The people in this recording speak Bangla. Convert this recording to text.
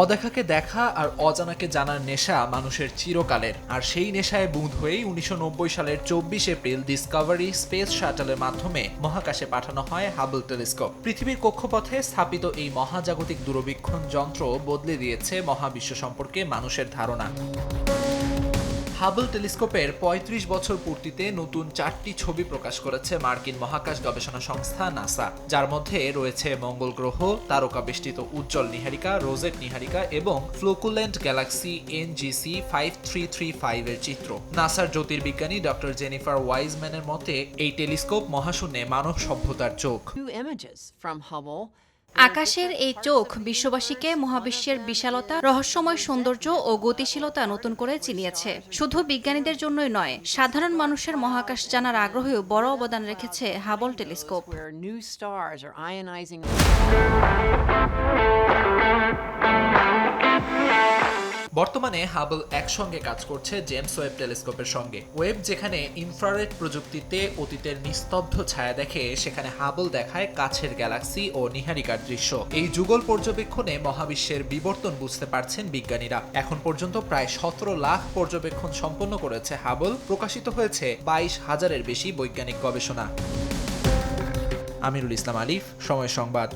অদেখাকে দেখা আর অজানাকে জানার নেশা মানুষের চিরকালের। আর সেই নেশায় বুঁদ হয়েই উনিশশো নব্বই সালের চব্বিশ এপ্রিল ডিসকভারি স্পেস শাটলের মাধ্যমে মহাকাশে পাঠানো হয় হাবল টেলিস্কোপ পৃথিবীর কক্ষপথে স্থাপিত এই মহাজাগতিক দূরবীক্ষণ যন্ত্র বদলে দিয়েছে মহাবিশ্ব সম্পর্কে মানুষের ধারণা। হাবল টেলিস্কোপের ৩৫ বছর পূর্তিতে নতুন চারটি ছবি প্রকাশ করেছে মার্কিন মহাকাশ গবেষণা সংস্থা নাসা, যার মধ্যে রয়েছে মঙ্গল গ্রহ তারকা বেষ্টিত উজ্জ্বল নিহারিকা, রোজেট নিহারিকা এবং flocculent galaxy NGC five three three five এর চিত্র। নাসার জ্যোতির্বিজ্ঞানী ডক্টর জেনিফার ওয়াইজম্যানের মতে, এই টেলিস্কোপ মহাশূন্যে মানব সভ্যতার চোখ। আকাশের এই চোখ বিশ্ববাসীকে মহাবিশ্বের বিশালতা, রহস্যময় সৌন্দর্য ও গতিশীলতা নতুন করে চিনিয়েছে। শুধু বিজ্ঞানীদের জন্যই নয়, সাধারণ মানুষের মহাকাশ জানার আগ্রহেও বড় অবদান রেখেছে হাবল টেলিস্কোপ। বর্তমানে হাবল একসঙ্গে কাজ করছে জেমস ওয়েব টেলিস্কোপের সঙ্গে। ওয়েব যেখানে ইনফ্রারেড প্রযুক্তিতে অতীতের নিস্তব্ধ ছায়া দেখে, সেখানে হাবল দেখায় কাছের গ্যালাক্সি ও নিহারিকার দৃশ্য। এই যুগল পর্যবেক্ষণে মহাবিশ্বের বিবর্তন বুঝতে পারছেন বিজ্ঞানীরা। এখন পর্যন্ত প্রায় সতেরো লাখ পর্যবেক্ষণ সম্পন্ন করেছে হাবল প্রকাশিত হয়েছে বাইশ হাজারের বেশি বৈজ্ঞানিক গবেষণা। আমিরুল ইসলাম আলিফ, সময় সংবাদ।